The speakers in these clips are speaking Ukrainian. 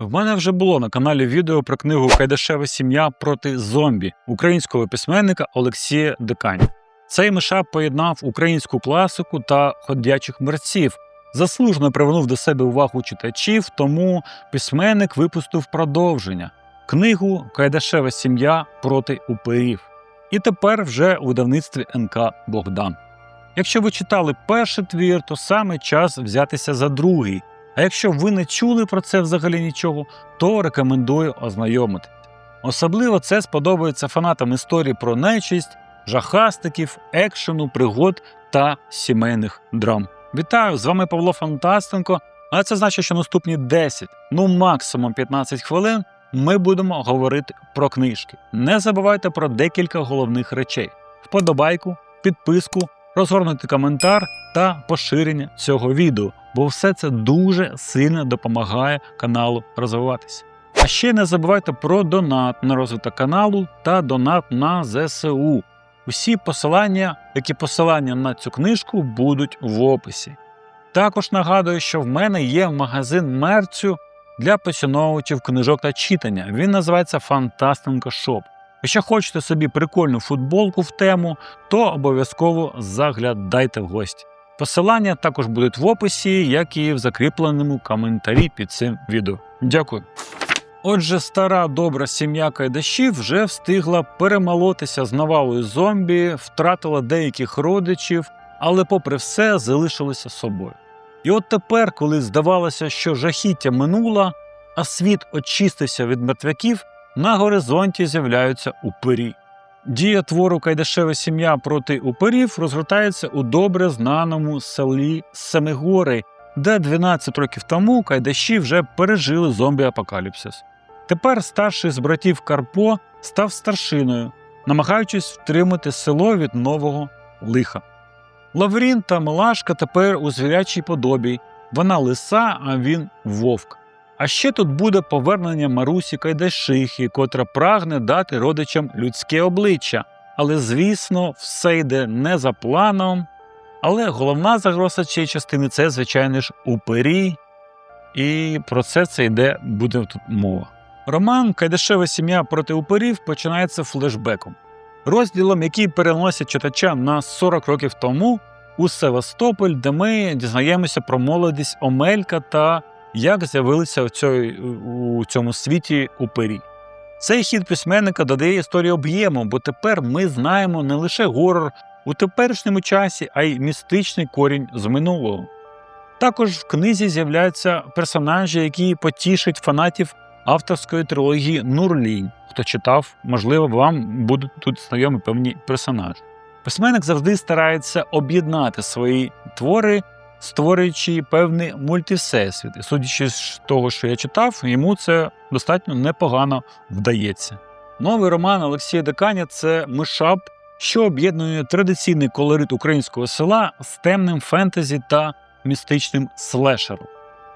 В мене вже було на каналі відео про книгу Кайдашева сім'я проти зомбі українського письменника Олексія Диканя. Цей мишап поєднав українську класику та ходячих мерців, заслужено привернув до себе увагу читачів, тому письменник випустив продовження книгу Кайдашева сім'я проти упирів. І тепер вже у видавництві НК Богдан. Якщо ви читали перший твір, то саме час взятися за другий. А якщо ви не чули про це взагалі нічого, то рекомендую ознайомитись. Особливо це сподобається фанатам історії про нечисть, жахастиків, екшену, пригод та сімейних драм. Вітаю! З вами Павло Фантастенко. А це значить, що наступні 10, ну максимум 15 хвилин ми будемо говорити про книжки. Не забувайте про декілька головних речей: вподобайку, підписку, розгорнути коментар та поширення цього відео, бо все це дуже сильно допомагає каналу розвиватися. А ще не забувайте про донат на розвиток каналу та донат на ЗСУ. Усі посилання, які посилання на цю книжку будуть в описі. Також нагадую, що в мене є магазин мерцю для поціновувачів книжок та читання. Він називається Фантастенко Шоп. Якщо хочете собі прикольну футболку в тему, то обов'язково заглядайте в гості. Посилання також будуть в описі, як і в закріпленому коментарі під цим відео. Дякую. Отже, стара добра сім'я Кайдашів вже встигла перемолотися з навалою зомбі, втратила деяких родичів, але, попри все, залишилася собою. І от тепер, коли здавалося, що жахіття минуло, а світ очистився від мертвяків, на горизонті з'являються упирі. Дія твору Кайдашева сім'я проти упирів розгортається у добре знаному селі Семигори, де 12 років тому Кайдаші вже пережили зомбі-апокаліпсис. Тепер старший з братів Карпо став старшиною, намагаючись втримати село від нового лиха. Лаврін та Милашка тепер у звірячій подобі. Вона лиса, а він вовк. А ще тут буде повернення Марусі Кайдашихи, котра прагне дати родичам людське обличчя. Але, звісно, все йде не за планом. Але головна загроза цієї частини це, звичайно ж, упирі. І про це це йде буде тут мова. Роман Кайдашева сім'я проти упирів починається флешбеком, розділом, який переносить читача на 40 років тому у Севастополь, де ми дізнаємося про молодість Омелька та як з'явилися у, у цьому світі упирі. Цей хід письменника додає історії об'єму, бо тепер ми знаємо не лише горор у теперішньому часі, а й містичний корінь з минулого. Також в книзі з'являються персонажі, які потішать фанатів авторської трилогії Нурлінь. Хто читав, можливо, вам будуть тут знайомі певні персонажі. Письменник завжди старається об'єднати свої твори, створюючи певний мультивсесвіт. І судячи з того, що я читав, йому це достатньо непогано вдається. Новий роман Олексія Деканя це мишап, що об'єднує традиційний колорит українського села з темним фентезі та містичним слешером.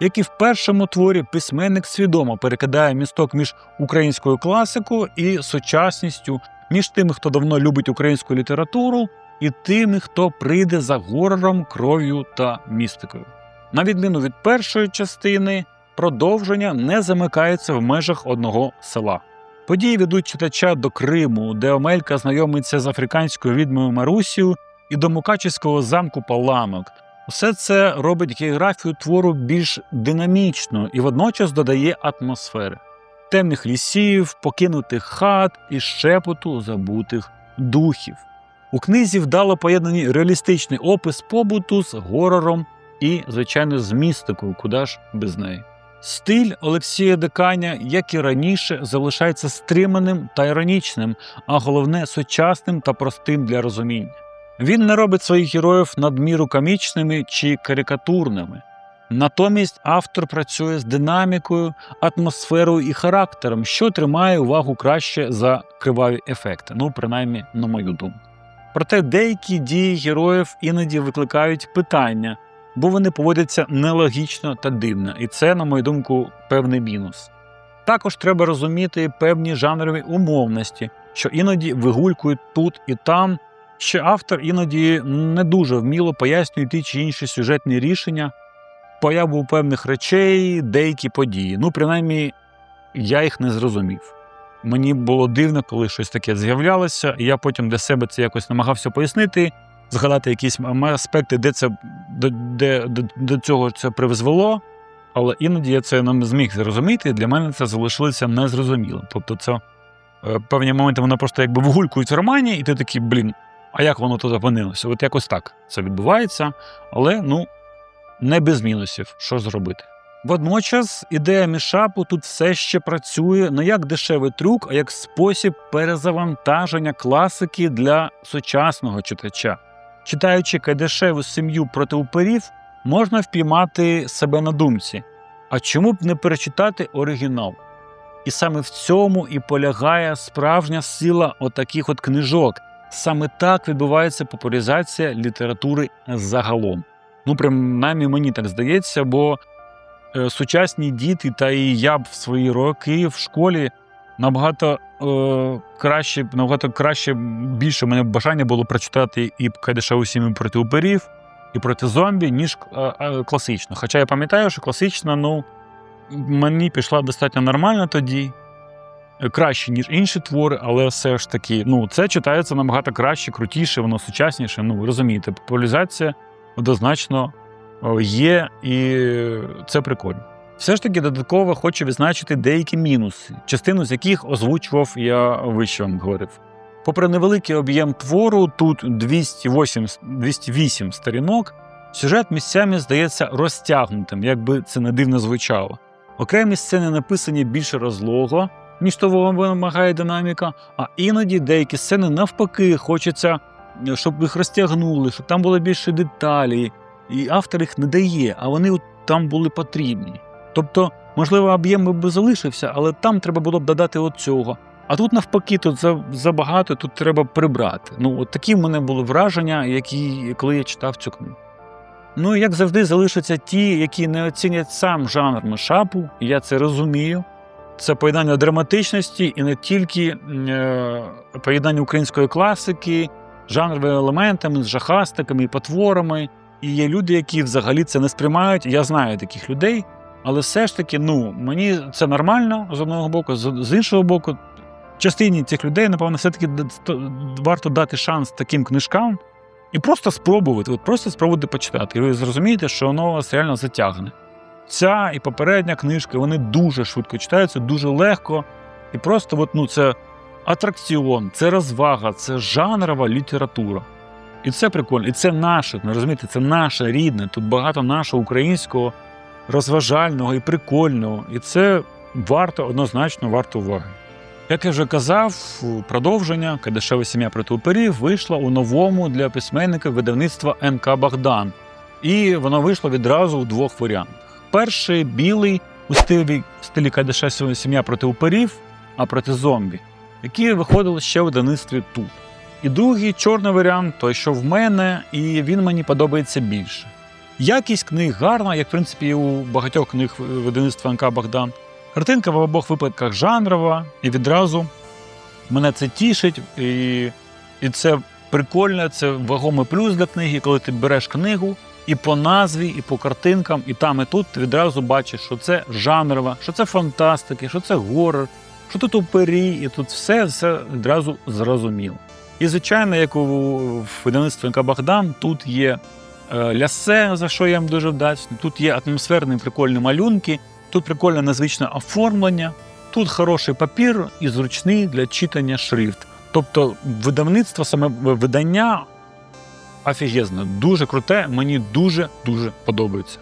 Як і в першому творі, письменник свідомо перекидає місток між українською класикою і сучасністю, між тими, хто давно любить українську літературу, і тими, хто прийде за горором, кров'ю та містикою. На відміну від першої частини, продовження не замикається в межах одного села. Події ведуть читача до Криму, де Омелька знайомиться з африканською відьмою Марусію і до Мукачівського замку Паланок. Усе це робить географію твору більш динамічною і водночас додає атмосфери темних лісів, покинутих хат і шепоту забутих духів. У книзі вдало поєднані реалістичний опис побуту з горором і, звичайно, з містикою, куди ж без неї. Стиль Олексія Деканя, як і раніше, залишається стриманим та іронічним, а головне сучасним та простим для розуміння. Він не робить своїх героїв надміру комічними чи карикатурними. Натомість автор працює з динамікою, атмосферою і характером, що тримає увагу краще за криваві ефекти, ну принаймні на мою думку. Проте деякі дії героїв іноді викликають питання, бо вони поводяться нелогічно та дивно, і це, на мою думку, певний мінус. Також треба розуміти певні жанрові умовності, що іноді вигулькують тут і там, що автор іноді не дуже вміло пояснює ті чи інші сюжетні рішення, появу певних речей, деякі події. Ну, принаймні, я їх не зрозумів. Мені було дивно, коли щось таке з'являлося, і я потім для себе це якось намагався пояснити, згадати якісь аспекти, де це до, де, до, цього це призвело. Але іноді я це не зміг зрозуміти, для мене це залишилося незрозумілим. Тобто, це е, певні моменти воно просто якби вигулькують в романі, і ти такий, блін, а як воно тут опинилося? От якось так це відбувається, але ну не без мінусів. Що зробити? Водночас ідея мішапу тут все ще працює не як дешевий трюк, а як спосіб перезавантаження класики для сучасного читача. Читаючи кайдешеву сім'ю проти уперів, можна впіймати себе на думці. А чому б не перечитати оригінал? І саме в цьому і полягає справжня сила отаких от книжок. Саме так відбувається популяризація літератури загалом. Ну, принаймні мені так здається, бо сучасні діти та і я б в свої роки в школі набагато е, краще, набагато краще, більше мене бажання було прочитати і Кайдашеву сім'ю проти уперів, і проти зомбі, ніж е, е, класично. Хоча я пам'ятаю, що класична, ну, мені пішла достатньо нормально тоді. е, Краще, ніж інші твори, але все ж таки, ну, це читається набагато краще, крутіше, воно сучасніше. Ну, розумієте, популяризація однозначно є, і це прикольно. Все ж таки, додатково хочу відзначити деякі мінуси, частину з яких озвучував я вище вам говорив. Попри невеликий об'єм твору, тут 208, 208 сторінок, сюжет місцями здається розтягнутим, якби це не дивно звучало. Окремі сцени написані більш розлого, ніж того вимагає динаміка, а іноді деякі сцени навпаки хочеться, щоб їх розтягнули, щоб там було більше деталі, і автор їх не дає, а вони от там були потрібні. Тобто, можливо, об'єм би залишився, але там треба було б додати от цього. А тут навпаки, тут забагато, тут треба прибрати. Ну, от такі в мене були враження, які, коли я читав цю книгу. Ну і як завжди, залишаться ті, які не оцінять сам жанр мешапу, я це розумію. Це поєднання драматичності і не тільки е, поєднання української класики, жанровими елементами, з жахастиками і потворами. І є люди, які взагалі це не сприймають. Я знаю таких людей, але все ж таки, ну мені це нормально з одного боку, з, іншого боку, частині цих людей, напевно, все-таки варто дати шанс таким книжкам і просто спробувати, от просто спробувати почитати. І ви зрозумієте, що воно вас реально затягне. Ця і попередня книжка, вони дуже швидко читаються, дуже легко. І просто от, ну, це атракціон, це розвага, це жанрова література. І це прикольно. І це наше, ну, розумієте, це наше рідне. Тут багато нашого українського, розважального і прикольного. І це варто, однозначно варто уваги. Як я вже казав, продовження Кадешева сім'я проти уперів вийшла у новому для письменника видавництва НК Богдан. І воно вийшло відразу у двох варіантах. Перший білий у стилі, стилі Кадешева сім'я проти уперів, а проти зомбі, які виходили ще у видавництві тут. І другий чорний варіант, той, що в мене, і він мені подобається більше. Якість книг гарна, як в принципі у багатьох книг видавництва НК Богдан. Картинка в обох випадках жанрова, і відразу мене це тішить, і, і це прикольно, це вагомий плюс для книги, коли ти береш книгу і по назві, і по картинкам, і там, і тут ти відразу бачиш, що це жанрова, що це фантастики, що це горор, що тут упері, і тут все, все відразу зрозуміло. І, звичайно, як у в видавництві НК Богдан, тут є е, лясе, за що я їм дуже вдячний, тут є атмосферні прикольні малюнки, тут прикольне незвичне оформлення, тут хороший папір і зручний для читання шрифт. Тобто видавництво, саме видання офігезне, дуже круте, мені дуже-дуже подобається.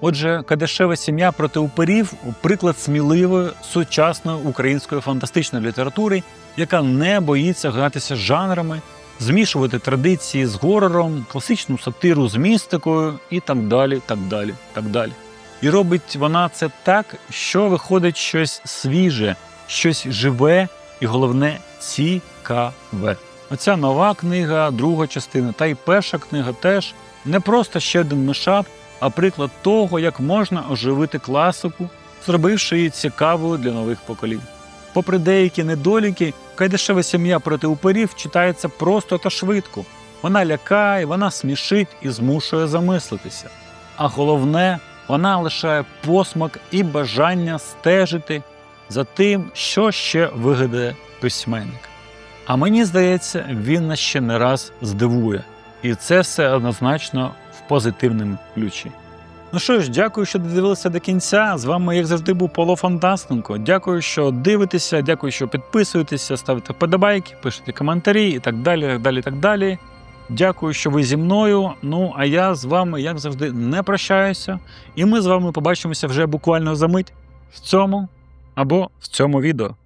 Отже, Кадешева сім'я проти уперів приклад сміливої сучасної української фантастичної літератури, яка не боїться гратися з жанрами, змішувати традиції з горором, класичну сатиру з містикою і так далі. так далі, так далі. І робить вона це так, що виходить щось свіже, щось живе і головне цікаве. Оця нова книга, друга частина, та й перша книга теж не просто ще один мешап, а приклад того, як можна оживити класику, зробивши її цікавою для нових поколінь. Попри деякі недоліки, Кайдашева сім'я проти уперів читається просто та швидко. Вона лякає, вона смішить і змушує замислитися. а головне, вона лишає посмак і бажання стежити за тим, що ще вигадає письменник. А мені здається, він нас ще не раз здивує. І це все однозначно в позитивному ключі. Ну що ж, дякую, що додивилися до кінця. З вами, як завжди, був Павло Фонтастенко. Дякую, що дивитеся, дякую, що підписуєтеся, ставите вподобайки, пишете коментарі і так далі, так далі, так далі. Дякую, що ви зі мною. Ну, а я з вами, як завжди, не прощаюся. І ми з вами побачимося вже буквально за мить в цьому або в цьому відео.